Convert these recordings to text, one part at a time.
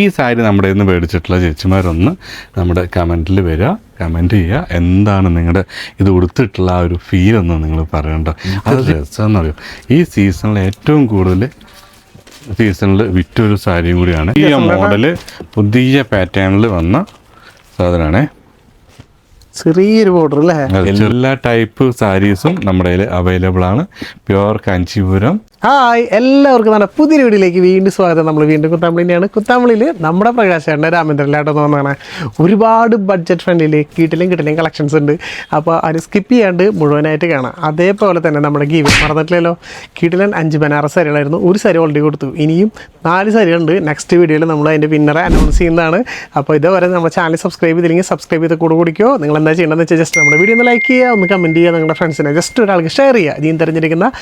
ഈ സാരി നമ്മുടെ ഇന്ന് മേടിച്ചിട്ടുള്ള ചേച്ചിമാരൊന്ന് നമ്മുടെ കമന്റിൽ വരിക കമന്റ് ചെയ്യുക. എന്താണ് നിങ്ങളുടെ ഇത് ഉടുത്തിട്ടുള്ള ആ ഒരു ഫീൽ എന്ന് നിങ്ങൾ പറയണ്ട. അത് രസമെന്ന് പറയും ഈ സീസണിൽ ഏറ്റവും കൂടുതൽ സീസണിൽ വിറ്റൊരു സാരിയും കൂടിയാണ്. ഈ മോഡൽ പുതിയ പാറ്റേണിൽ വന്ന സാധനമാണേ ചെറിയൊരു ബോർഡർ അല്ലേ? എല്ലാ ടൈപ്പ് സാരീസും നമ്മുടെ കയ്യിൽ അവൈലബിൾ ആണ്. പ്യുവർ കാഞ്ചീപുരം ഹായ് എല്ലാവർക്കും നമ്മുടെ പുതിയ വീഡിയോയിലേക്ക് വീണ്ടും സ്വാഗതം. നമ്മൾ വീണ്ടും കുത്താമ്പളിനെയാണ് കുത്താമ്പളിയിൽ നമ്മുടെ പ്രകാശേണ്ട എന്ന് തോന്നുന്നതാണ് ഒരുപാട് ബഡ്ജറ്റ് ഫ്രണ്ടിൽ കിട്ടിലും കിട്ടിലും കളക്ഷൻസ് ഉണ്ട്. അപ്പോൾ അത് സ്കിപ്പ് ചെയ്യാണ്ട് മുഴുവനായിട്ട് കാണാം. അതേപോലെ തന്നെ നമ്മുടെ ഗീവ് മറന്നിട്ടില്ലല്ലോ. കിട്ടിലൻ അഞ്ച് ബനാറസ് സരികളായിരുന്നു. ഒരു സരി ഓൾറെഡി കൊടുത്തു. ഇനിയും നാല് സാരികളുണ്ട്. നെക്സ്റ്റ് വീഡിയോയിൽ നമ്മൾ അതിന്റെ വിന്നറെ അനൗൺസ് ചെയ്യുന്നതാണ്. അപ്പോൾ ഇതേവരെ നമ്മുടെ ചാനൽ സബ്സ്ക്രൈബ് ചെയ്തില്ലെങ്കിൽ സബ്സ്ക്രൈബ് ചെയ്ത് കൂടെ കുടിക്കോ. നിങ്ങൾ എന്താ ചെയ്യേണ്ടതെന്ന് വെച്ചാൽ ജസ്റ്റ് നമ്മുടെ വീഡിയോ ഒന്ന് ലൈക്ക് ചെയ്യുക ഒന്ന് കമന്റ് ചെയ്യുക നിങ്ങളുടെ ഫ്രണ്ട്സിനെ ജസ്റ്റ് ഒരാൾക്ക് ഷെയർ ചെയ്യുക. ഇനിയും തിരഞ്ഞെടുക്കുന്ന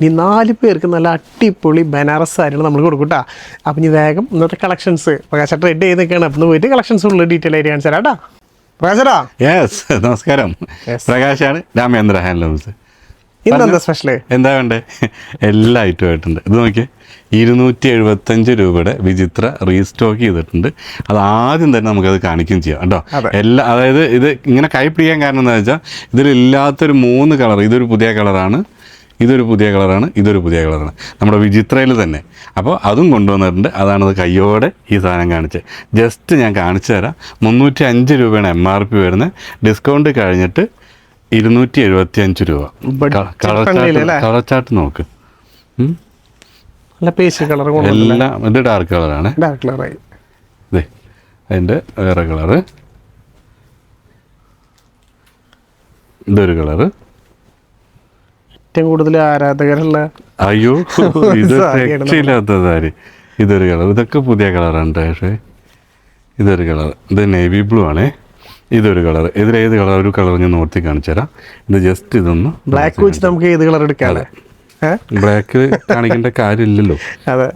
ഇനി നാല് പേർക്ക് നല്ല അടിപൊളി ബനാറസ് സാരികൾ നമ്മൾ കൊടുക്കട്ടാ കേട്ടോ അപ്പം ഇനി വേഗം ഇന്നത്തെ കളക്ഷൻസ് പ്രകാശ റെഡി ചെയ്ത് നിൽക്കുകയാണ് അപ്പം പോയിട്ട് കളക്ഷൻസ് ഉള്ള ഡീറ്റെയിൽ ആയിട്ട് കാണിച്ചു തരാം കേട്ടോ പ്രകാശടാ യെസ് നമസ്കാരം. പ്രകാശാണ് രാമേന്ദ്ര ഹാൻഡ്ലൂംസ് ഇന്നെന്താ സ്പെഷ്യൽ എന്താ വേണ്ടേ? എല്ലാ ഐറ്റവും ആയിട്ടുണ്ട്. ഇത് നോക്കിയേ. ഇരുന്നൂറ്റി എഴുപത്തഞ്ച് രൂപയുടെ വിചിത്ര റീസ്റ്റോക്ക് ചെയ്തിട്ടുണ്ട്. അത് ആദ്യം തന്നെ നമുക്കത് കാണിക്കുകയും ചെയ്യാം കേട്ടോ. എല്ലാ അതായത് ഇത് ഇങ്ങനെ കൈ പിടിക്കാൻ കാരണം എന്താ വെച്ചാൽ ഇതിലില്ലാത്തൊരു മൂന്ന് കളർ ഇതൊരു പുതിയ കളറാണ് ഇതൊരു പുതിയ കളറാണ് ഇതൊരു പുതിയ കളറാണ്. നമ്മുടെ വിചിത്രയിൽ തന്നെ. അപ്പോൾ അതും കൊണ്ടുവന്നിട്ടുണ്ട്. അതാണത് കയ്യോടെ ഈ സാധനം കാണിച്ചത്. ജസ്റ്റ് ഞാൻ കാണിച്ചു തരാം. മുന്നൂറ്റി അഞ്ച് രൂപയാണ് എം ആർ പി വരുന്നത്. ഡിസ്കൗണ്ട് കഴിഞ്ഞിട്ട് ഇരുന്നൂറ്റി എഴുപത്തി അഞ്ച് രൂപ കളർച്ചാട്ട് കളർ കളർ ചാർട്ട് നോക്ക്. എല്ലാം ഇത് ഡാർക്ക് കളറാണ് ഡാർക്ക് കളറായി ഇതേ അതിന്റെ വേറെ കളറ്. ഇതൊരു കളറ്. ഏറ്റവും കൂടുതൽ ആരാധകരുള്ള അയ്യോ ഇത് സാരിയാണ് രക്ഷയില്ലാത്ത സാരി. ഇതൊരു കളർ. ഇതൊക്കെ പുതിയ കളറാണ് പക്ഷേ. ഇതൊരു കളർ. ഇത് നേവി ബ്ലൂ ആണേ. ഇതൊരു കളർ. ഇതിലേത് കളർ? ഒരു കളർ ഞാൻ നോർത്തി കാണിച്ചു തരാം. ഇത് ജസ്റ്റ് ഇതൊന്ന് ബ്ലാക്ക് വെച്ച് നമുക്ക് ഏത് കളർ എടുക്കാം? ബ്ലാക്ക് കാണിക്കേണ്ട കാര്യമില്ലല്ലോ.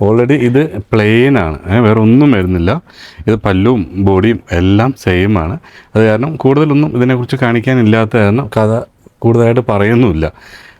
ഓൾറെഡി ഇത് പ്ലെയിൻ ആണ്. വേറെ ഒന്നും വരുന്നില്ല. ഇത് പല്ലും ബോഡിയും എല്ലാം സെയിം ആണ്. അത് കാരണം കൂടുതലൊന്നും ഇതിനെക്കുറിച്ച് കാണിക്കാനില്ലാത്ത കാരണം കഥ കൂടുതലായിട്ട് പറയുന്നുമില്ല.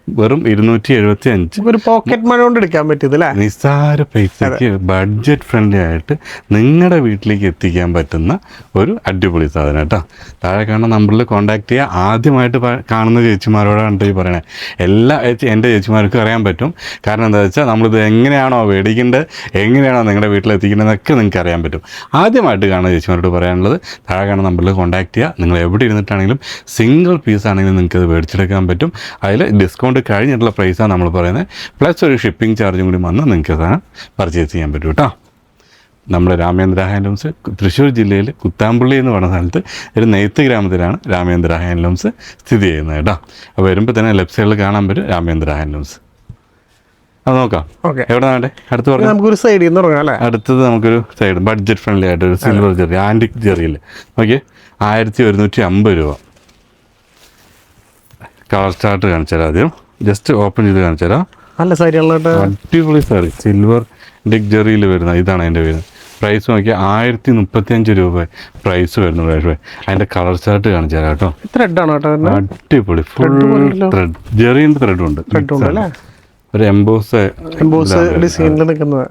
വെറും ഇരുന്നൂറ്റി എഴുപത്തി അഞ്ച് ഒരു പോക്കറ്റ് മണി കൊണ്ട് എടുക്കാൻ പറ്റിയതല്ലേ നിസ്സാര പൈസക്ക് ബഡ്ജറ്റ് ഫ്രണ്ട്ലി ആയിട്ട് നിങ്ങളുടെ വീട്ടിലേക്ക് എത്തിക്കാൻ പറ്റുന്ന ഒരു അടിപൊളി സാധനം കേട്ടോ. താഴെ കാണുന്ന നമ്പറിൽ കോൺടാക്ട് ചെയ്യുക ആദ്യമായിട്ട് കാണുന്ന ചേച്ചിമാരോടാണ് ഈ പറയണേ. എല്ലാ ചേച്ചി എന്റെ ചേച്ചിമാർക്കും അറിയാൻ പറ്റും. കാരണം എന്താ വെച്ചാൽ നമ്മളിത് എങ്ങനെയാണോ മേടിക്കേണ്ടത് എങ്ങനെയാണോ നിങ്ങളുടെ വീട്ടിൽ എത്തിക്കേണ്ടതെന്നൊക്കെ നിങ്ങൾക്ക് അറിയാൻ പറ്റും. ആദ്യമായിട്ട് കാണുന്ന ചേച്ചിമാരോട് പറയാനുള്ളത് താഴെ കാണുന്ന നമ്പറിൽ കോൺടാക്ട് ചെയ്യുക നിങ്ങൾ എവിടെ ഇരുന്നിട്ടാണെങ്കിലും സിംഗിൾ പീസ് ആണെങ്കിലും നിങ്ങൾക്ക് അത് മേടിച്ചെടുക്കാൻ പറ്റും. അതിൽ ഡിസ്കൗണ്ട് കഴിഞ്ഞിട്ടുള്ള പ്രൈസാണ് നമ്മൾ പറയുന്നത്. പ്ലസ് ഒരു ഷിപ്പിംഗ് ചാർജും കൂടി വന്ന് നിങ്ങൾക്ക് സാധനം പർച്ചേസ് ചെയ്യാൻ പറ്റും കേട്ടോ നമ്മുടെ രാമേന്ദ്ര ഹാൻഡ്ലൂംസ് തൃശ്ശൂർ ജില്ലയിൽ കുത്താമ്പള്ളി എന്ന് പറഞ്ഞ സ്ഥലത്ത് ഒരു നെയ്ത്ത് ഗ്രാമത്തിലാണ് രാമേന്ദ്ര ഹാൻഡ്ലൂംസ് സ്ഥിതി ചെയ്യുന്നത് കേട്ടോ അപ്പോൾ വരുമ്പോൾ തന്നെ ലെഫ്റ്റ് സൈഡിൽ കാണാൻ പറ്റും രാമേന്ദ്ര ഹാൻഡ്ലൂംസ്. അത് നോക്കാം. ഓക്കെ. എവിടെ വേണ്ടേ അടുത്ത് പറഞ്ഞു? നമുക്കൊരു സൈഡിൽ നിന്ന് തുടങ്ങാം അല്ലേ? അടുത്തത് നമുക്കൊരു സൈഡ് ബഡ്ജറ്റ് ഫ്രണ്ട്ലി ആയിട്ട് ഒരു സിൽവർ ജെറി ആന്റിക് ജെറിയിൽ ഓക്കെ ആയിരത്തി ഒരുന്നൂറ്റി അമ്പത് രൂപ. കളർ സ്റ്റാർട്ട് കാണിച്ചാൽ ആദ്യം. ജസ്റ്റ് ഓപ്പൺ ചെയ്ത് കാണിച്ചു തരാം നല്ല സാരി അടിപൊളി സാറി സിൽവർ ഡിക് ജെറിയിൽ വരുന്ന ഇതാണ് അതിന്റെ വരുന്നത് പ്രൈസ് നോക്കിയാൽ ആയിരത്തി മുപ്പത്തി അഞ്ച് രൂപ പ്രൈസ് വരുന്നു പക്ഷേ അതിന്റെ കളർ ചാർട്ട് കാണിച്ചു തരാം കേട്ടോ. ത്രെഡ് ആണോ കേട്ടോ അടിപൊളി. ഫുൾ. ത്രെഡ് ജെറിന്റെ ത്രെഡുണ്ട് ത്രെഡ് ഉണ്ട്. അല്ലേ ഒരു എംബോസ് എംബോസ് ഡിസൈനിൽ നിൽക്കുന്നത്.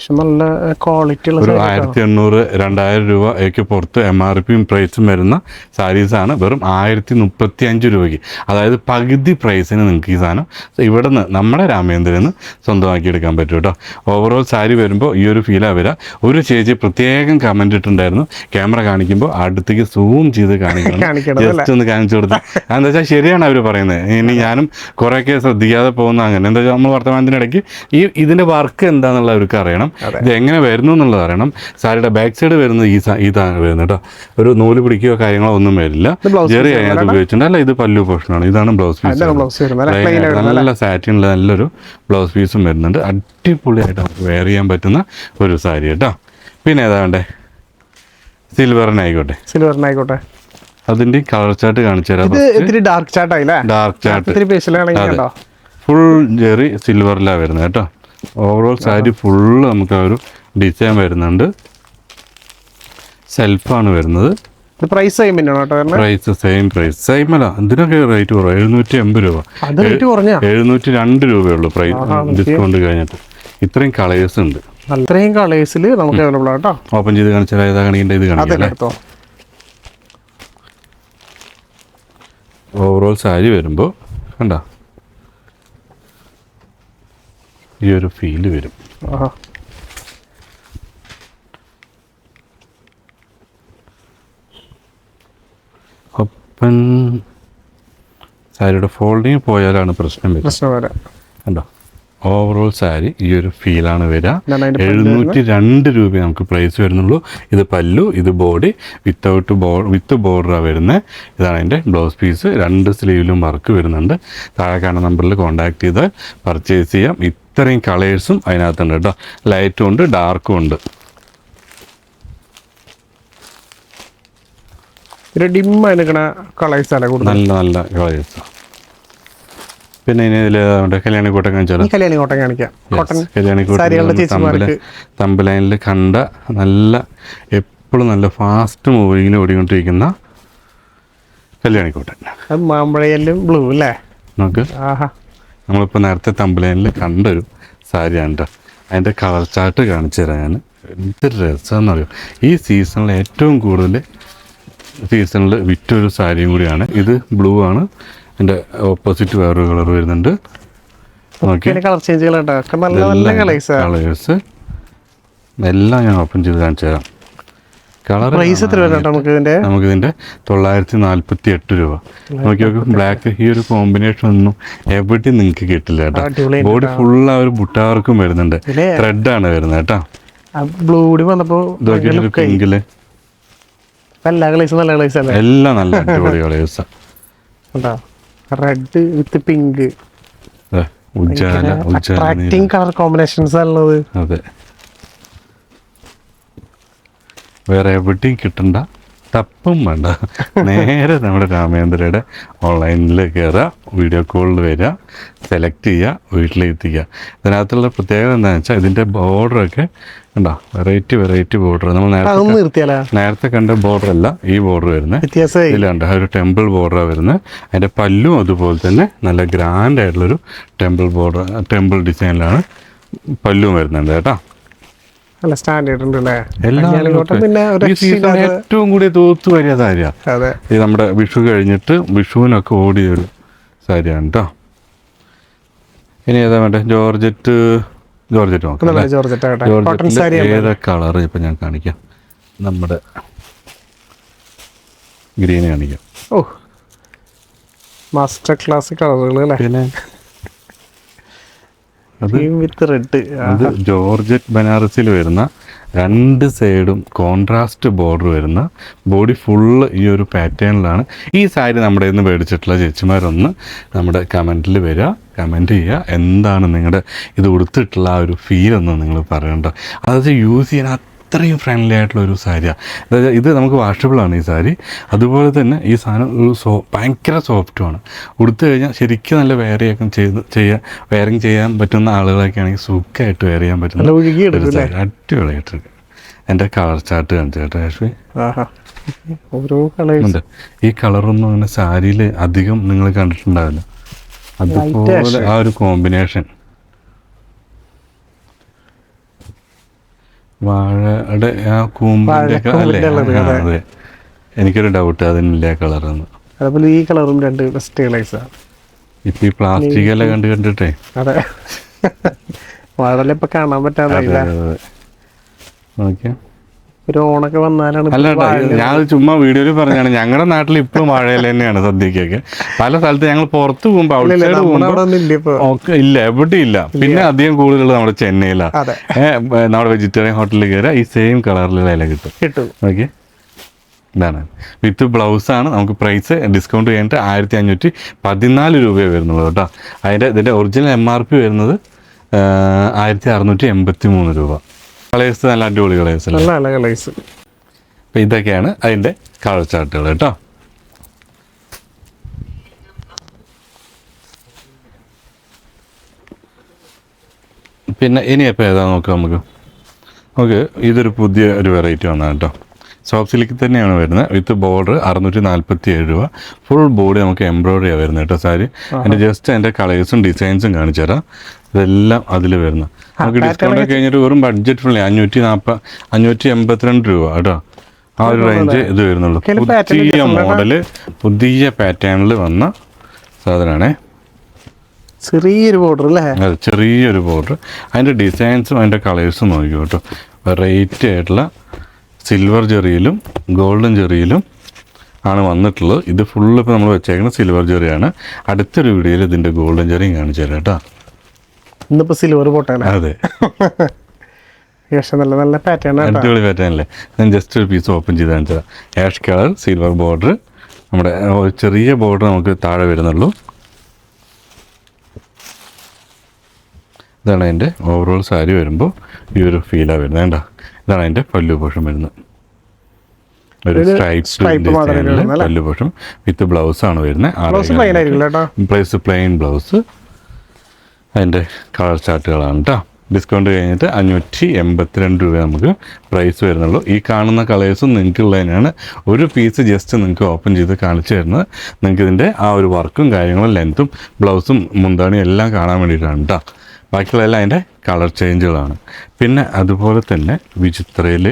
അത്യാവശ്യം നല്ല ക്വാളിറ്റി ഉള്ള ഒരു ആയിരത്തി എണ്ണൂറ് രണ്ടായിരം രൂപയ്ക്ക് പുറത്ത് എം ആർ പിയും പ്രൈസും വരുന്ന സാരീസാണ് വെറും ആയിരത്തി മുപ്പത്തി അഞ്ച് രൂപയ്ക്ക്. അതായത് പകുതി പ്രൈസിന് നിങ്ങൾക്ക് ഈ സാധനം ഇവിടെ നിന്ന് നമ്മുടെ രാമേന്ദ്രയിൽ നിന്ന് സ്വന്തമാക്കി എടുക്കാൻ പറ്റും കേട്ടോ. ഓവറോൾ സാരി വരുമ്പോൾ ഈ ഒരു ഫീലാണ് വരിക ഒരു ചേച്ചി പ്രത്യേകം കമന്റ് ഇട്ടുണ്ടായിരുന്നു ക്യാമറ കാണിക്കുമ്പോൾ അടുത്തേക്ക് സൂം ചെയ്ത് കാണിക്കണം. ജസ്റ്റ് ഒന്ന് കാണിച്ചു കൊടുത്ത്. എന്താ വെച്ചാൽ ശരിയാണ് അവർ പറയുന്നത്. ഇനി ഞാനും കുറേയൊക്കെ ശ്രദ്ധിക്കാതെ പോകുന്ന അങ്ങനെ. എന്താ വെച്ചാൽ നമ്മൾ വർത്തമാനത്തിനിടയ്ക്ക് ഈ ഇതിന്റെ വർക്ക് എന്താണെന്നുള്ള അവർക്ക് അറിയണം. ഇത് എങ്ങനെ വരുന്നു എന്നുള്ളത് അറിയണം. സാരിയുടെ ബാക്ക് സൈഡ് വരുന്നത് ഈ ഇതാണ് വരുന്നത് കേട്ടോ ഒരു നൂൽ പിടിക്കുകയോ കാര്യങ്ങളോ ഒന്നും വരില്ല. ജെറി അതിനകത്ത് ഉപയോഗിച്ചിട്ടുണ്ട്. അല്ല ഇത് പല്ലു പോർഷനാണ് ഇതാണ് ബ്ലൗസ് പീസ് നല്ല സാറ്റിനുള്ള നല്ലൊരു ബ്ലൗസ് പീസും വരുന്നുണ്ട്. അടിപൊളിയായിട്ട് നമുക്ക് വെയർ ചെയ്യാൻ പറ്റുന്ന ഒരു സാരി കേട്ടോ. പിന്നെ ഏതാ വേണ്ടേ? സിൽവറിനായിക്കോട്ടെ സിൽവറിനായിക്കോട്ടെ അതിന്റെ കളർ ചാർട്ട് കാണിച്ചു തരാം dark chart dark chart full zari സിൽവറിലാണ് വരുന്നത് കേട്ടോ. ഓവറോൾ സാരി ഫുള്ള് നമുക്ക് ആ ഒരു ഡിസൈൻ വരുന്നുണ്ട്. സെൽഫാണ് വരുന്നത്. Price same price same price same അല്ല. ഇതിനൊക്കെ റേറ്റ് കുറവ്. എഴുന്നൂറ്റി എൺപത് രൂപ എഴുന്നൂറ്റി രണ്ട് രൂപയുള്ളൂ പ്രൈസ് ഡിസ്കൗണ്ട് കഴിഞ്ഞിട്ട്. ഇത്രയും കളേഴ്സ് ഉണ്ട്. അത്രയും കളേഴ്സിൽ നമുക്ക് അവൈലബിൾ ആണ് കേട്ടോ. ഓപ്പൺ ചെയ്ത് കാണിച്ചാൽ ഏതാ കാണിക്കേണ്ട ഇത് കാണിക്കാം ഓവറോൾ സാരി വരുമ്പോൾ കണ്ട? ഈ ഒരു ഫീൽ വരും. ഒപ്പൻ സാരിയുടെ ഫോൾഡിങ് പോയാലാണ് പ്രശ്നം വരുന്നത് കണ്ടോ? ഓവറോൾ സാരി ഈ ഒരു ഫീലാണ് വരിക എഴുന്നൂറ്റി രണ്ട് രൂപ നമുക്ക് പ്രൈസ് വരുന്നുള്ളൂ. ഇത് പല്ലു ഇത് ബോഡി വിത്തൗട്ട് ബോ വിത്ത് ബോർഡറാണ് വരുന്നത് ഇതാണ് അതിന്റെ ബ്ലൗസ് പീസ് രണ്ട് സ്ലീവിലും വർക്ക് വരുന്നുണ്ട്. താഴെ കാണുന്ന നമ്പറിൽ കോൺടാക്ട് ചെയ്ത് പർച്ചേസ് ചെയ്യാം. ഇത്രയും കളേഴ്സും അതിനകത്തുണ്ട് കേട്ടോ. ലൈറ്റും ഉണ്ട് ഡാർക്കും ഉണ്ട്. നല്ല നല്ല കളേഴ്സ് പിന്നെ ഇനി ഇതിൽ കല്യാണിക്കൂട്ടം കാണിച്ചാലോ? ഈ കല്യാണി കോട്ടം കാണിക്കാം. കല്യാണിക്കൂട്ടം തമ്പലൈനിൽ കണ്ട നല്ല എപ്പോഴും നല്ല ഫാസ്റ്റ് മൂവിങ്ങിൽ ഓടിക്കൊണ്ടിരിക്കുന്ന കല്യാണിക്കോട്ടൻ മാമ്പഴയിലും ബ്ലൂ അല്ലേ? നമുക്ക് ആഹാ. നമ്മളിപ്പോൾ നേരത്തെ തമ്പലൈനിൽ കണ്ടൊരു സാരിയാണ് കേട്ടോ അതിന്റെ കളർ ചാർട്ട് കാണിച്ചു തരാം ഞാൻ എന്ത് രസമെന്ന് അറിയാം ഈ സീസണിൽ ഏറ്റവും കൂടുതൽ സീസണിൽ വിറ്റൊരു സാരിയും കൂടിയാണ്. ഇത് ബ്ലൂ ആണ്. അതിന്റെ ഓപ്പോസിറ്റ് വേറൊരു കളർ വരുന്നുണ്ട്. കളേഴ്സ് എല്ലാം ഞാൻ ഓപ്പൺ ചെയ്ത് കാണിച്ചു തരാം. കളർ പ്രൈസ് എത്ര നമുക്ക് ഇതിന്റെ നമുക്ക് ഇതിന്റെ തൊള്ളായിരത്തി നാല്പത്തി എട്ട് രൂപ. നോക്കി നോക്കി ബ്ലാക്ക് ഈ ഒരു കോമ്പിനേഷൻ ഒന്നും എവിടെയും നിങ്ങൾക്ക് കിട്ടില്ല കേട്ടോ. ബോഡി ഫുൾ ആ ഒരു ബുട്ടാർക്കും വരുന്നുണ്ട്. റെഡ് ആണ് വരുന്നത് കേട്ടോ. ബ്ലൂ കൂടി വന്നപ്പോ പിങ്കിൽ എല്ലാ കളേഴ്സും നല്ല കളേഴ്സ് അല്ലേ? എല്ലാം നല്ല അടിപൊളി colours red with pink Ujjala Ujjala colour combinations ഉള്ളത് അതെ. വേറെ എവിടെയും കിട്ടണ്ട തപ്പും വേണ്ട. നേരെ നമ്മുടെ രാമേന്ദ്രയുടെ ഓൺലൈനിൽ കയറുക വീഡിയോ കോളിൽ വരിക സെലക്ട് ചെയ്യുക വീട്ടിലെത്തിക്കുക ഇതിനകത്തുള്ള പ്രത്യേകത എന്താണെന്ന് വെച്ചാൽ ഇതിന്റെ ബോർഡറൊക്കെ ഉണ്ടോ വെറൈറ്റി വെറൈറ്റി ബോർഡർ നമ്മൾ നേരത്തെ നേരത്തെ കണ്ട ബോർഡർ അല്ല ഈ ബോർഡർ വരുന്നത് ഇതിലുണ്ട് ഒരു ടെമ്പിൾ ബോർഡറാണ് വരുന്നത് അതിന്റെ പല്ലും അതുപോലെ തന്നെ നല്ല ഗ്രാൻഡ് ആയിട്ടുള്ളൊരു ടെമ്പിൾ ബോർഡർ ടെമ്പിൾ ഡിസൈനിലാണ് പല്ലും വരുന്നുണ്ട് കേട്ടോ. സ്റ്റാൻഡേർഡ് അല്ലേ ഒരു ഈ ഏറ്റവും കൂടി തൂത്തു വരിക സാരിയാ. അതെ. ഇത് നമ്മുടെ വിഷു കഴിഞ്ഞിട്ട് വിഷുവിനൊക്കെ ഓടിയ ഒരു സാരിയാണ് കേട്ടോ ഇനി ഏതാ വേണ്ടേ? ജോർജറ്റ് ജോർജറ്റ് ജോർജറ്റിൽ ഏതാ കളർ ഇപ്പം ഞാൻ കാണിക്കാം. നമ്മുടെ ഗ്രീൻ കാണിക്കാം. ഓ മാസ്റ്റർ ക്ലാസ് കളറുകൾ അല്ലേ? വിത്ത് റെഡ് അത് ജോർജറ്റ് ബനാറസിൽ വരുന്ന രണ്ട് സൈഡും കോൺട്രാസ്റ്റ് ബോർഡർ വരുന്ന ബോഡി ഫുള്ള് ഈ ഒരു പാറ്റേണിലാണ് ഈ സാരി നമ്മുടെ ഇന്ന് മേടിച്ചിട്ടുള്ള ചേച്ചിമാരൊന്ന് നമ്മുടെ കമന്റിൽ വരിക കമന്റ് ചെയ്യുക എന്താണ് നിങ്ങളുടെ ഇത് ഉടുത്തിട്ടുള്ള ആ ഒരു ഫീൽ എന്ന് നിങ്ങൾ പറയണ്ട. അതായത് യൂസ് ചെയ്യാൻ അത്രയും ഫ്രണ്ട്ലി ആയിട്ടുള്ള ഒരു സാരിയാണ് അതായത് ഇത് നമുക്ക് വാഷബിളാണ് ഈ സാരി അതുപോലെ തന്നെ ഈ സാധനം ഒരു സോ ഭയങ്കര സോഫ്റ്റുമാണ് ഉടുത്തു കഴിഞ്ഞാൽ ശരിക്കും നല്ല വെയറിയൊക്കെ ചെയ്ത് ചെയ്യാൻ വെയറിങ് ചെയ്യാൻ പറ്റുന്ന ആളുകളൊക്കെ ആണെങ്കിൽ സുഖമായിട്ട് വെയർ ചെയ്യാൻ പറ്റുന്ന ഒരു സാരി അടിപൊളിയായിട്ടുണ്ട് എന്റെ കളർ ചാർട്ട് കാണിച്ചു കേട്ടോ ആഹാ. ഓരോ കളേഴ്സ് ഈ കളറൊന്നും അങ്ങനെ സാരിയിൽ അധികം നിങ്ങൾ കണ്ടിട്ടുണ്ടാവില്ല. അതുപോലെ ആ ഒരു കോമ്പിനേഷൻ വാഴയുടെ ആ കൂമ്പിന്റെ എനിക്കൊരു ഡൗട്ട് അതിനില്ല കളറെന്ന് അതുപോലെ ഈ കളറും രണ്ട് ബെസ്റ്റ് കളേഴ്സാണ് ഇപ്പം ഈ പ്ലാസ്റ്റിക് എല്ലാം കണ്ട് കണ്ടിട്ടേ? അതെ. വാഴല ഇപ്പൊ കാണാൻ പറ്റാതായില്ല ഓണൊക്കെ വന്നാലാണ് അല്ല ഞാൻ ചുമ്മാ വീഡിയോയിൽ പറഞ്ഞാണ് ഞങ്ങളുടെ നാട്ടിൽ ഇപ്പോഴും വാഴയില തന്നെയാണ് സദ്യക്കൊക്കെ. പല സ്ഥലത്ത് ഞങ്ങൾ പുറത്ത് പോകുമ്പോൾ ഇല്ല, ഔട്ട്സൈഡ് പോകുമ്പോൾ ഇല്ല പിന്നെ അധികം കൂടുതലുള്ളത് നമ്മുടെ ചെന്നൈയിലാണ് നമ്മുടെ വെജിറ്റേറിയൻ ഹോട്ടലിൽ കയറിയാൽ ഈ സെയിം കളറിലുള്ള ഇല കിട്ടും. കിട്ടും. ഓക്കെ ഇതാണ്. വിത്ത് ബ്ലൗസ് ആണ്. നമുക്ക് പ്രൈസ് ഡിസ്കൗണ്ട് കഴിഞ്ഞിട്ട് ആയിരത്തി അഞ്ഞൂറ്റി പതിനാല് രൂപയെ വരുന്നുള്ളൂ കേട്ടോ. അതിന്റെ ഇതിന്റെ ഒറിജിനൽ എം ആർ പി വരുന്നത് ആയിരത്തി അറുന്നൂറ്റി എൺപത്തി മൂന്ന് രൂപ. കളേഴ്സ് നല്ല അടിപൊളി കളേഴ്സ് അല്ലേ? നല്ല നല്ല കളേഴ്സ്. അപ്പോൾ ഇതൊക്കെയാണ് അതിന്റെ കളർ ചാർട്ടുകൾ കേട്ടോ. പിന്നെ ഇനി എപ്പോൾ ഏതാ നോക്കാം നമുക്ക്? നമുക്ക് ഇതൊരു പുതിയ ഒരു വെറൈറ്റി വന്നതാണ് കേട്ടോ. സോഫ്റ്റ് സിൽക്ക് തന്നെയാണ് വരുന്നത്. വിത്ത് ബോർഡർ അറുന്നൂറ്റി നാൽപ്പത്തി ഏഴ് രൂപ. ഫുൾ ബോഡി നമുക്ക് എംബ്രോയിഡറിയാണ് വരുന്നത് കേട്ടോ സാരി. അതിന്റെ ജസ്റ്റ് അതിന്റെ കളേഴ്സും ഡിസൈൻസും കാണിച്ചു തരാം ഇതെല്ലാം അതിൽ വരുന്ന. നമുക്ക് ഡിസ്കൗണ്ട് കഴിഞ്ഞിട്ട് വെറും ബഡ്ജറ്റ് ഫ്രണ്ട്ലി അഞ്ഞൂറ്റി നാൽപ്പ അഞ്ഞൂറ്റി എൺപത്തിരണ്ട് രൂപ കേട്ടോ. ആ ഒരു റേഞ്ച് ഇത് വരുന്നുള്ളൂ. പുതിയ മോഡൽ പുതിയ പാറ്റേണിൽ വന്ന സാധനമാണേ ചെറിയൊരു ബോർഡർ അല്ലേ അതെ ചെറിയൊരു ബോർഡർ അതിന്റെ ഡിസൈൻസും അതിന്റെ കളേഴ്സും നോക്കി കേട്ടോ. വെറൈറ്റി ആയിട്ടുള്ള സിൽവർ ചെറിയിലും ഗോൾഡൻ ചെറിയിലും ആണ് വന്നിട്ടുള്ളത്. ഇത് ഫുള്ള് ഇപ്പോൾ നമ്മൾ വെച്ചേക്കുന്നത് സിൽവർ ചെറിയാണ്. അടുത്തൊരു വീഡിയോയിൽ ഇതിന്റെ ഗോൾഡൻ ചെറിയും കാണിച്ചു തരാം കേട്ടോ. ഇന്നിപ്പോ സിൽവർ പോട്ടാണ്. അതെ. പക്ഷെ നല്ല നല്ല പാറ്റേൺ അടിപൊളി പാറ്റേൺ അല്ലേ? ഞാൻ ജസ്റ്റ് ഒരു പീസ് ഓപ്പൺ ചെയ്ത് കാണിച്ചു തരാം ആഷ് കളർ സിൽവർ ബോർഡർ നമ്മുടെ ഒരു ചെറിയ ബോർഡർ നമുക്ക് താഴെ വരുന്നുള്ളൂ. ഇതാണ് അതിന്റെ ഓവറോൾ സാരി വരുമ്പോൾ ഈ ഒരു ഫീലാണ് വരുന്നത്. കേട്ടോ ഇതാണ് അതിന്റെ പല്ലു പോഷം വരുന്നത്. ഒരു സ്ട്രൈപ്സ്? പല്ലു പോഷം വിത്ത് ബ്ലൗസ് ആണ് വരുന്നത്. പ്ലേസ് പ്ലെയിൻ ബ്ലൗസ് അതിന്റെ കളർ ചാർട്ടുകളാണ് കേട്ടോ ഡിസ്കൗണ്ട് കഴിഞ്ഞിട്ട് അഞ്ഞൂറ്റി എൺപത്തിരണ്ട് രൂപ നമുക്ക് പ്രൈസ് വരുന്നുള്ളൂ. ഈ കാണുന്ന കളേഴ്സും നിങ്ങൾക്ക് ഉള്ളതിനാണ് ഒരു പീസ് ജസ്റ്റ് നിങ്ങൾക്ക് ഓപ്പൺ ചെയ്ത് കാണിച്ചു തരുന്നത്. നിങ്ങൾക്ക് ഇതിന്റെ ആ ഒരു വർക്കും കാര്യങ്ങളും ലെങ്ത്തും ബ്ലൗസും മുന്താണിയും എല്ലാം കാണാൻ വേണ്ടിയിട്ടാണ് കേട്ടോ ബാക്കിയുള്ളതെല്ലാം അതിന്റെ കളർ ചേഞ്ചുകളാണ് പിന്നെ അതുപോലെ തന്നെ വിചിത്രയിൽ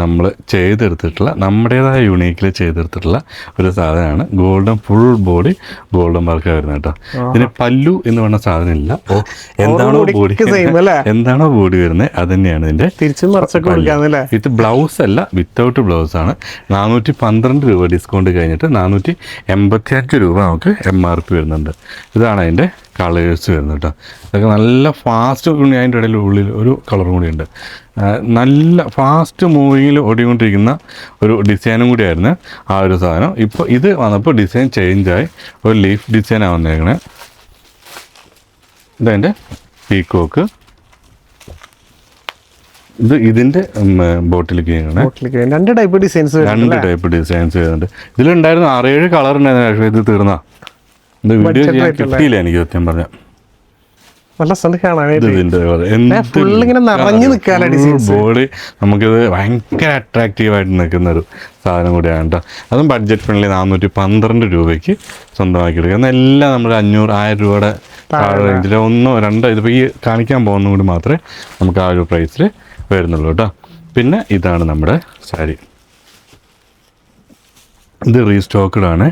നമ്മൾ ചെയ്തെടുത്തിട്ടുള്ള നമ്മുടേതായ യുണീക്കിൽ ചെയ്തെടുത്തിട്ടുള്ള ഒരു സാധനമാണ് golden full body golden work വരുന്നത് കേട്ടോ. ഇതിന് പല്ലു എന്ന് പറഞ്ഞ സാധനം ഇല്ല എന്താണോ ബോഡി? എന്താണോ ബോഡി വരുന്നത്? അത് തന്നെയാണ് ഇതിന്റെ ഇത് ബ്ലൗസ് അല്ല വിത്തൗട്ട് ബ്ലൗസ് ആണ്. നാനൂറ്റി പന്ത്രണ്ട് രൂപ ഡിസ്കൗണ്ട് കഴിഞ്ഞിട്ട് നാനൂറ്റി എൺപത്തി അഞ്ച് രൂപ നമുക്ക് എം ആർ പി വരുന്നുണ്ട്. ഇതാണ് അതിന്റെ കളേഴ്സ് വരുന്നത് കേട്ടോ. ഇതൊക്കെ നല്ല ഫാസ്റ്റ് തുണി അതിന്റെ ഇടയിൽ ഉള്ളിൽ ഒരു കളറും കൂടിയുണ്ട് നല്ല ഫാസ്റ്റ് മൂവിങ്ങിൽ ഓടിക്കൊണ്ടിരിക്കുന്ന ഒരു ഡിസൈനും കൂടിയായിരുന്നു ആ ഒരു സാധനം. ഇപ്പോൾ ഇത് വന്നപ്പോൾ ഡിസൈൻ ചേഞ്ചായി ഒരു ലീഫ് ഡിസൈനാണ് വന്നേക്കണേ. ഇതതിന്റെ പീക്കോക്ക് ഇത് ഇതിന്റെ ബോട്ടിലേക്ക് രണ്ട് ടൈപ്പ് ഡിസൈൻസ് രണ്ട് ടൈപ്പ് ഡിസൈൻസ് ചെയ്യുന്നുണ്ട് ഇതിലുണ്ടായിരുന്നു ആറേഴ് കളർ ഉണ്ടായിരുന്നു പക്ഷേ ഇത് തീർന്ന? ഇത് വീഡിയോ ചെയ്യാൻ കിട്ടിയില്ല എനിക്ക് സത്യം പറഞ്ഞ. നല്ല സ്ഥലം കാണാനായിട്ട് നിറഞ്ഞ് designs? നമുക്കിത് ഭയങ്കര അട്രാക്റ്റീവ് ആയിട്ട് നിൽക്കുന്ന ഒരു സാധനം കൂടിയാണ് കേട്ടോ അതും ബഡ്ജറ്റ് ഫ്രണ്ട്ലി നാനൂറ്റി പന്ത്രണ്ട് രൂപയ്ക്ക് സ്വന്തമാക്കി എടുക്കുക എല്ലാം നമ്മുടെ അഞ്ഞൂറ് ആയിരം രൂപയുടെ താഴെ റേഞ്ചിൽ ഒന്നോ രണ്ടോ ഇതിപ്പോൾ ഈ കാണിക്കാൻ പോകുന്ന കൂടി മാത്രമേ നമുക്ക് ആ ഒരു പ്രൈസിൽ വരുന്നുള്ളൂ കേട്ടോ പിന്നെ ഇതാണ് നമ്മുടെ സാരി ഇത് റീസ്റ്റോക്കഡ് ആണ്.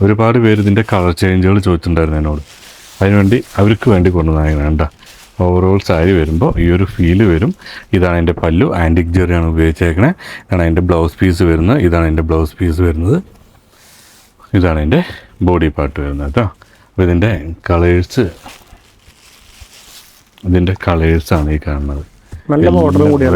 ഒരുപാട് പേര് ഇതിന്റെ കളർ ചേഞ്ചുകൾ ചോദിച്ചിട്ടുണ്ടായിരുന്നു എന്നോട്. അതിനുവേണ്ടി അവർക്ക് വേണ്ടി കൊണ്ടുവന്നാണ് വേണ്ട ഓവറോൾ സാരി വരുമ്പോൾ ഈ ഒരു ഫീൽ വരും. ഇതാണ് എന്റെ പല്ലു ആന്റിക് ജെറിയാണ് ഉപയോഗിച്ചേക്കണേ. ഇതാണ് എന്റെ ബ്ലൗസ് പീസ് വരുന്നത്. ഇതാണ് എന്റെ ബ്ലൗസ് പീസ് വരുന്നത്. ഇതാണ് എന്റെ ബോഡി പാർട്ട് വരുന്നത് കേട്ടോ. അപ്പോൾ ഇതിന്റെ കളേഴ്സ് ഇതിന്റെ കളേഴ്സാണ് ഈ കാണുന്നത്.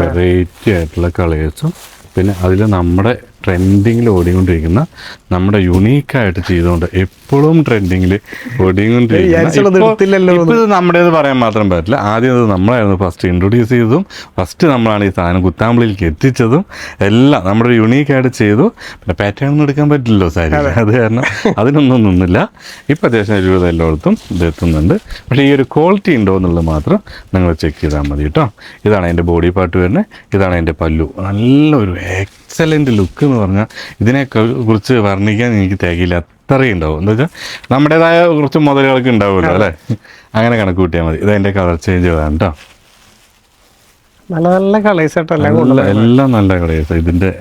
വെറൈറ്റി ആയിട്ടുള്ള കളേഴ്സും പിന്നെ അതിൽ നമ്മുടെ ട്രെൻഡിങ്ങിൽ ഓടിക്കൊണ്ടിരിക്കുന്ന നമ്മുടെ യുണീക്കായിട്ട് ചെയ്തുകൊണ്ട് എപ്പോഴും ട്രെൻഡിങ്ങിൽ ഓടിക്കൊണ്ടിരിക്കുന്നത് ഇത് നമ്മുടേത് പറയാൻ മാത്രം പറ്റില്ല. ആദ്യം അത് നമ്മളായിരുന്നു ഫസ്റ്റ് ഇൻട്രൊഡ്യൂസ് ചെയ്തതും ഫസ്റ്റ് നമ്മളാണ് ഈ സാധനം കുത്താമ്പളിയിലേക്ക് എത്തിച്ചതും എല്ലാം നമ്മുടെ യുണീക്കായിട്ട് ചെയ്തു. പിന്നെ പാറ്റേൺ ഒന്നും എടുക്കാൻ പറ്റില്ലല്ലോ സാരി. അത്. കാരണം അതിനൊന്നും നിന്നില്ല. ഇപ്പം അത്യാവശ്യം എഴുപത് എല്ലായിടത്തും ഇത് എത്തുന്നുണ്ട്. പക്ഷേ ഈ ഒരു ക്വാളിറ്റി ഉണ്ടോ എന്നുള്ളത് മാത്രം നിങ്ങൾ ചെക്ക് ചെയ്താൽ മതി കേട്ടോ. ഇതാണ് അതിന്റെ ബോഡി പാർട്ട് വരുന്നത്. ഇതാണ് അതിന്റെ പല്ലു. നല്ലൊരു എക്സലന്റ് ലുക്ക് എന്ന് പറഞ്ഞാൽ ഇതിനെ കുറിച്ച് വർണിക്കാൻ എനിക്ക് തികയില്ല. അത്രയും ഉണ്ടാവും. എന്താ വെച്ചാൽ നമ്മുടേതായ കുറച്ച് മുതലുകളൊക്കെ ഉണ്ടാവുമല്ലോ അല്ലേ? അങ്ങനെ കണക്ക് കൂട്ടിയാൽ മതി. ഇതതിന്റെ കളർ ചേഞ്ച് ചെയ്താണ് കേട്ടോ നല്ല നല്ല കളേഴ്സ് എല്ലാം നല്ല- കളേഴ്സ് ഇതിന്റെ.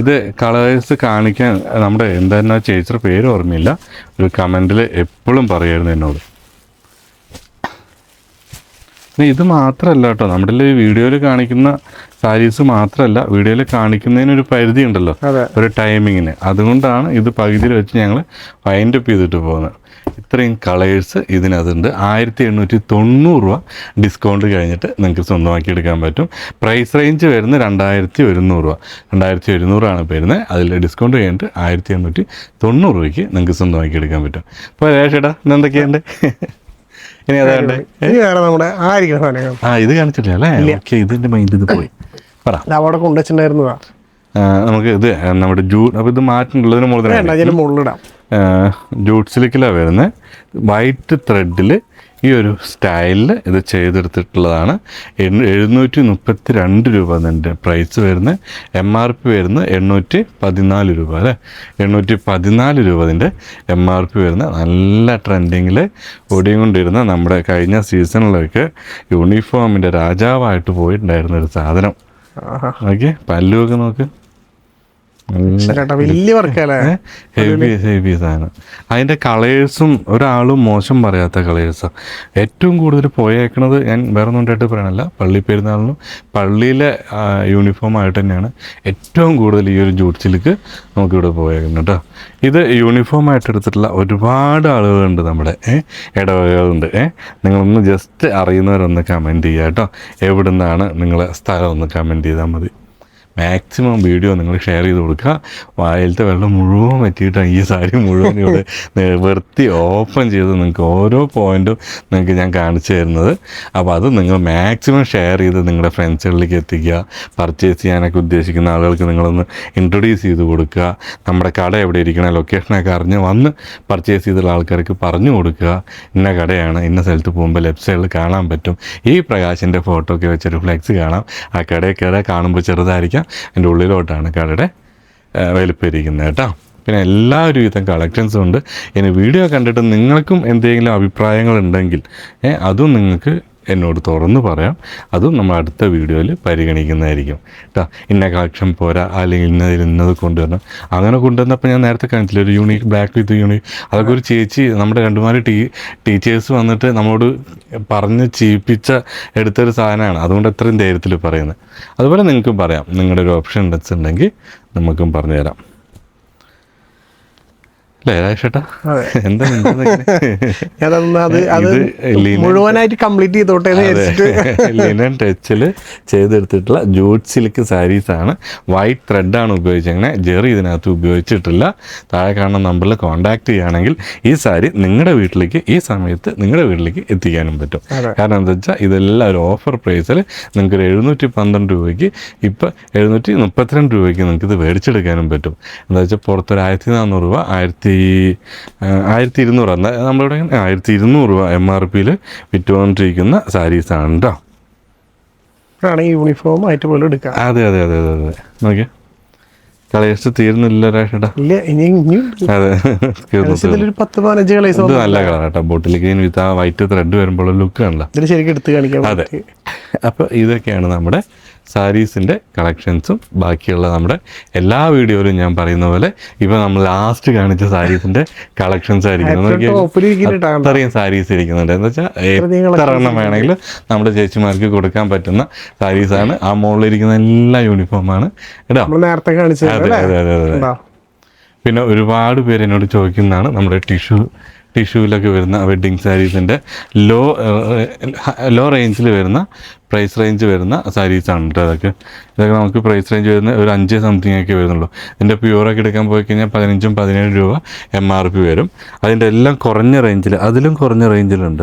ഇത് കളേഴ്സ് കാണിക്കാൻ നമ്മുടെ എന്തായിരുന്നു ചേച്ചിയുടെ പേര് ഓർമ്മയില്ല. ഒരു കമന്റിൽ എപ്പോഴും പറയായിരുന്നു എന്നോട്. ഇത് മാത്രമല്ല കേട്ടോ നമ്മുടെ ഈ വീഡിയോയിൽ കാണിക്കുന്ന സാരീസ് മാത്രമല്ല വീഡിയോയിൽ കാണിക്കുന്നതിനൊരു പരിധി ഉണ്ടല്ലോ ഒരു ടൈമിങ്ങിന് അതുകൊണ്ടാണ് ഇത് പകുതിയിൽ വെച്ച് ഞങ്ങൾ വൈൻഡ് അപ്പ് ചെയ്തിട്ട് പോകുന്നത്. ഇത്രയും കളേഴ്സ് ഇതിനകത്തുണ്ട്. ആയിരത്തി എണ്ണൂറ്റി തൊണ്ണൂറ് രൂപ ഡിസ്കൗണ്ട് കഴിഞ്ഞിട്ട് നിങ്ങൾക്ക് സ്വന്തമാക്കി എടുക്കാൻ പറ്റും. പ്രൈസ് റേഞ്ച് വരുന്ന രണ്ടായിരത്തി ഒരുന്നൂറ് രൂപ. രണ്ടായിരത്തി ഒരുന്നൂറാണ് വരുന്നത്. അതിൽ ഡിസ്കൗണ്ട് കഴിഞ്ഞിട്ട് ആയിരത്തി എണ്ണൂറ്റി തൊണ്ണൂറ് രൂപയ്ക്ക് നിങ്ങൾക്ക് സ്വന്തമാക്കി എടുക്കാൻ പറ്റും. അപ്പോൾ രേഷേട്ടാ ഇന്നെന്തൊക്കെയുണ്ട് ഇനി അതാണ്ട് ഇത് കാണിച്ചില്ല അല്ലേ? ഓക്കെ ഇതിന്റെ മൈൻഡ് ഇത് പോയി. അവിടെ കൊണ്ടുവച്ചിട്ടുണ്ടായിരുന്നതാ. നമുക്ക് ഇത് നമ്മുടെ ജൂ അപ്പോൾ ഇത് മാറ്റുന്നുള്ളതിന് മുകളിൽ മുകളിലിടാം. ജൂട്ട് സിലിക്കിലാണ് വരുന്നത് വൈറ്റ് ത്രെഡിൽ ഈ ഒരു സ്റ്റൈലിൽ ഇത് ചെയ്തെടുത്തിട്ടുള്ളതാണ്. എഴുന്നൂറ്റി മുപ്പത്തി രണ്ട് രൂപ അതിന്റെ പ്രൈസ് വരുന്നത് എം ആർ പി വരുന്നത് എണ്ണൂറ്റി പതിനാല് രൂപ അല്ലേ? എണ്ണൂറ്റി പതിനാല് രൂപ അതിന്റെ എം ആർ പി വരുന്ന നല്ല ട്രെൻഡിങ്ങിൽ ഓടിക്കൊണ്ടിരുന്ന നമ്മുടെ കഴിഞ്ഞ സീസണിലൊക്കെ യൂണിഫോമിന്റെ രാജാവായിട്ട് പോയിട്ടുണ്ടായിരുന്ന ഒരു സാധനം. ഓക്കെ പല്ലുമൊക്കെ നോക്ക്. വലിയ വർക്കല്ലേ? ഹെവി ഹെവി സാധനം. അതിന്റെ കളേഴ്സും ഒരാളും മോശം പറയാത്ത കളേഴ്സാണ് ഏറ്റവും കൂടുതൽ പോയേക്കണത് ഞാൻ വേറെ ഒന്നുണ്ടായിട്ട് പറയണല്ല. പള്ളി പെരുന്നാളിനും പള്ളിയിലെ യൂണിഫോം ആയിട്ട് തന്നെയാണ് ഏറ്റവും കൂടുതൽ ഈ ഒരു ജൂട്ട് സിൽക്ക് നമുക്കിവിടെ പോയേക്കുന്നത് കേട്ടോ. ഇത് യൂണിഫോം ആയിട്ട് എടുത്തിട്ടുള്ള ഒരുപാട് ആളുകളുണ്ട് നമ്മുടെ ഏഹ് ഇടവകകളുണ്ട് ഏഹ് നിങ്ങളൊന്ന് ജസ്റ്റ് അറിയുന്നവരൊന്ന് കമന്റ് ചെയ്യുക കേട്ടോ. എവിടെ നിന്നാണ് നിങ്ങളെ സ്ഥലം ഒന്ന് കമന്റ് ചെയ്താൽ മതി. മാക്സിമം വീഡിയോ നിങ്ങൾ ഷെയർ ചെയ്ത് കൊടുക്കുക. വായിലത്തെ വെള്ളം മുഴുവൻ പറ്റിയിട്ടാണ് ഈ സാരി മുഴുവൻ ഇവിടെ വൃത്തി ഓപ്പൺ ചെയ്ത് നിങ്ങൾക്ക് ഓരോ പോയിന്റും നിങ്ങൾക്ക് ഞാൻ കാണിച്ചു തരുന്നത്. അപ്പോൾ അത് നിങ്ങൾ മാക്സിമം ഷെയർ ചെയ്ത് നിങ്ങളുടെ ഫ്രണ്ട്സുകളിലേക്ക് എത്തിക്കുക. പർച്ചേസ് ചെയ്യാനൊക്കെ ഉദ്ദേശിക്കുന്ന ആളുകൾക്ക് നിങ്ങളൊന്ന് ഇൻട്രൊഡ്യൂസ് ചെയ്ത് കൊടുക്കുക. നമ്മുടെ കട എവിടെ ഇരിക്കണ ലൊക്കേഷനൊക്കെ അറിഞ്ഞ് വന്ന് പർച്ചേസ് ചെയ്തുള്ള ആൾക്കാർക്ക് പറഞ്ഞു കൊടുക്കുക. ഇന്ന കടയാണ് ഇന്ന സ്ഥലത്ത് പോകുമ്പോൾ ലെഫ്റ്റ് സൈഡിൽ കാണാൻ പറ്റും. ഈ പ്രകാശിന്റെ ഫോട്ടോ ഒക്കെ വെച്ചൊരു ഫ്ലെക്സ് കാണാം. ആ കടയിൽ കയറി കാണുമ്പോൾ ചെറുതായിരിക്കാം. എന്റെ ഉള്ളിലോട്ടാണ് കടയുടെ വലിപ്പിരിക്കുന്നത് കേട്ടോ. പിന്നെ എല്ലാ വിധം കളക്ഷൻസും ഉണ്ട്. ഇനി വീഡിയോ കണ്ടിട്ട് നിങ്ങൾക്കും എന്തെങ്കിലും അഭിപ്രായങ്ങൾ ഉണ്ടെങ്കിൽ അതും നിങ്ങൾക്ക് എന്നോട് തുറന്ന് പറയാം. അതും നമ്മൾ അടുത്ത വീഡിയോയിൽ പരിഗണിക്കുന്നതായിരിക്കും. കേട്ടോ ഇന്ന കളക്ഷൻ പോരാ അല്ലെങ്കിൽ ഇന്നതിൽ ഇന്നത് കൊണ്ടുവരണം. അങ്ങനെ കൊണ്ടുവന്നപ്പോൾ ഞാൻ നേരത്തെ കാണിച്ചില്ല ഒരു യൂണിക് ബ്ലാക്ക് വിത്ത് യൂണിക് അതൊക്കെ ഒരു ചേച്ചി നമ്മുടെ രണ്ടുമാര് ടീ ടീച്ചേഴ്സ് വന്നിട്ട് നമ്മളോട് പറഞ്ഞ് ചീപ്പിച്ച എടുത്തൊരു സാധനമാണ്. അതുകൊണ്ട് എത്രയും ധൈര്യത്തിൽ പറയുന്നത്. അതുപോലെ നിങ്ങൾക്കും പറയാം. നിങ്ങളുടെ ഒരു ഓപ്ഷൻ ഉണ്ടെങ്കിൽ നമുക്കും പറഞ്ഞു തരാം അല്ലേ രാജേഷേട്ടാ അതെ. എന്താ നിന്നതൊക്കെ? ഞാനതൊന്ന് അത് അത് ഇത് ലീന- മുഴുവനായിട്ട് കംപ്ലീറ്റ് ചെയ്തോട്ടെ ലിനൻ ടച്ചിൽ ചെയ്തെടുത്തിട്ടുള്ള ജൂട്ട് സിൽക്ക് സാരീസ് ആണ് വൈറ്റ് ത്രെഡ് ആണ് ഉപയോഗിച്ചങ്ങനെ ജെറി ഇതിനകത്ത് ഉപയോഗിച്ചിട്ടില്ല. താഴെ കാണുന്ന നമ്പറിൽ കോൺടാക്ട് ചെയ്യുകയാണെങ്കിൽ ഈ സാരി നിങ്ങളുടെ വീട്ടിലേക്ക് ഈ സമയത്ത് നിങ്ങളുടെ വീട്ടിലേക്ക് എത്തിക്കാനും പറ്റും. കാരണം എന്താ വെച്ചാൽ ഇതെല്ലാം ഒരു ഓഫർ പ്രൈസിൽ നിങ്ങൾക്ക് ഒരു എഴുന്നൂറ്റി പന്ത്രണ്ട് രൂപയ്ക്ക് ഇപ്പം എഴുന്നൂറ്റി മുപ്പത്തിരണ്ട് രൂപയ്ക്ക് നിങ്ങൾക്ക് ഇത് മേടിച്ചെടുക്കാനും പറ്റും. എന്താ വെച്ചാൽ പുറത്തൊരു ആയിരത്തി നാനൂറ് രൂപ ആയിരത്തി ആ, ആയിരത്തി ഇരുന്നൂറ് എന്നാൽ നമ്മളിവിടെ ആയിരത്തി ഇരുന്നൂറ് രൂപ എം ആർ പിയിൽ വിറ്റുകൊണ്ടിരിക്കുന്ന സാരീസാണ് കേട്ടോ ആണ് ഈ യൂണിഫോം ആയിട്ട് പോലും എടുക്കാം അതെ അതെ അതെ അതെ അതെ. നോക്കിയേ. കളേഴ്സ് തീർന്നില്ല രാഷേട്ടാ ഇല്ല ഇനി അതെ. തീർന്നു തീർന്നു. ഇതിലൊരു പത്ത് പതിനഞ്ച് കളേഴ്സ് ഇത് നല്ല കളർ കേട്ടോ ബോട്ടിൽ ഗ്രീൻ വിത്ത് ആ വൈറ്റ് ത്രെഡ് വരുമ്പോൾ ലുക്ക് ശരിക്കും എടുത്ത് കാണിക്കാൻ അതെ. അപ്പോൾ ഇതൊക്കെയാണ് നമ്മുടെ സാരീസിന്റെ കളക്ഷൻസും ബാക്കിയുള്ള നമ്മുടെ എല്ലാ വീഡിയോയിലും ഞാൻ പറയുന്ന പോലെ ഇപ്പൊ നമ്മൾ ലാസ്റ്റ് കാണിച്ച സാരീസിന്റെ കളക്ഷൻസ് ആയിരിക്കും? അത്രയും സാരീസ് ഇരിക്കുന്നുണ്ട്. എന്ന് വെച്ചാൽ എത്ര എണ്ണം വേണമെങ്കിലും നമ്മുടെ ചേച്ചിമാർക്ക് കൊടുക്കാൻ പറ്റുന്ന സാരീസാണ് ആ മുകളിലിരിക്കുന്ന എല്ലാ യൂണിഫോമാണ് കേട്ടോ? നേരത്തെ കാണിച്ചത് അതെ അതെ അതെ അതെ. പിന്നെ ഒരുപാട് പേര് എന്നോട് ചോദിക്കുന്നതാണ് നമ്മുടെ ടിഷ്യൂ ടിഷ്യൂവിലൊക്കെ വരുന്ന വെഡ്ഡിങ് സാരീസിന്റെ ലോ ലോ റേഞ്ചിൽ വരുന്ന പ്രൈസ് റേഞ്ച് വരുന്ന സാരീസാണ് കേട്ടോ അതൊക്കെ. ഇതൊക്കെ നമുക്ക് പ്രൈസ് റേഞ്ച് വരുന്ന ഒരു അഞ്ച് സംതിങ് ഒക്കെ വരുന്നുള്ളൂ. ഇതിന്റെ പ്യൂറൊക്കെ എടുക്കാൻ പോയി കഴിഞ്ഞാൽ പതിനഞ്ചും പതിനേഴ് രൂപ എം ആർ പി വരും. അതിന്റെ എല്ലാം കുറഞ്ഞ റേഞ്ചിൽ അതിലും കുറഞ്ഞ റേഞ്ചിലുണ്ട്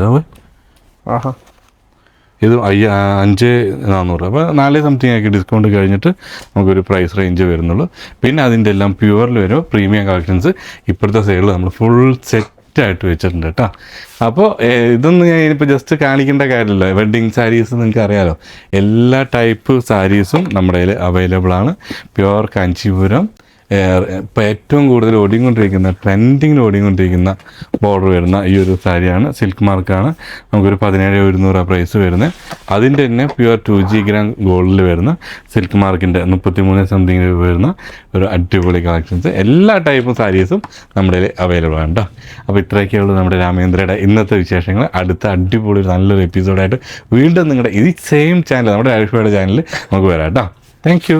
ആഹാ. ഇത് അയ്യ അഞ്ച് നാനൂറ് അപ്പോൾ നാല് സംതിങ് ആക്കി ഡിസ്കൗണ്ട് കഴിഞ്ഞിട്ട് നമുക്കൊരു പ്രൈസ് റേഞ്ച് വരുന്നുള്ളൂ. പിന്നെ അതിന്റെ എല്ലാം പ്യുവറിൽ വരുമ്പോൾ പ്രീമിയം കളക്ഷൻസ് ഇപ്പോഴത്തെ സൈഡിൽ നമ്മൾ ഫുൾ സെറ്റായിട്ട് വെച്ചിട്ടുണ്ട് കേട്ടോ അപ്പോൾ ഇതൊന്നും ഞാൻ ഇപ്പോൾ ജസ്റ്റ് കാണിക്കേണ്ട കാര്യമില്ല. വെഡ്ഡിങ് സാരീസ് നിങ്ങൾക്ക് അറിയാലോ. എല്ലാ ടൈപ്പ് സാരീസും നമ്മുടെ കയ്യിൽ അവൈലബിൾ ആണ്. പ്യുവർ കാഞ്ചീപുരം ഇപ്പോൾ ഏറ്റവും കൂടുതൽ ഓടിക്കൊണ്ടിരിക്കുന്ന ട്രെൻഡിങ്ങിൽ ഓടിക്കൊണ്ടിരിക്കുന്ന ബോർഡർ വരുന്ന ഈ ഒരു സാരിയാണ് സിൽക്ക് മാർക്കാണ് നമുക്കൊരു പതിനേഴ് ഒരുന്നൂറ് പ്രൈസ് വരുന്നത് അതിന്റെ തന്നെ പ്യുവർ ടു ജി ഗ്രാം ഗോൾഡിൽ വരുന്ന സിൽക്ക് മാർക്കിന്റെ മുപ്പത്തി മൂന്ന് സംതിങ് രൂപ വരുന്ന ഒരു അടിപൊളി കളക്ഷൻസ് എല്ലാ ടൈപ്പും സാരീസും നമ്മുടെ അവൈലബിൾ ആണ് കേട്ടോ അപ്പോൾ ഇത്രയൊക്കെയുള്ളൂ നമ്മുടെ രാമേന്ദ്രയുടെ ഇന്നത്തെ വിശേഷങ്ങൾ. അടുത്ത അടിപൊളി നല്ലൊരു എപ്പിസോഡായിട്ട് വീണ്ടും നിങ്ങളുടെ ഈ സെയിം ചാനൽ നമ്മുടെ ആയുഷ്മയുടെ ചാനലിൽ നമുക്ക് വരാം കേട്ടോ താങ്ക്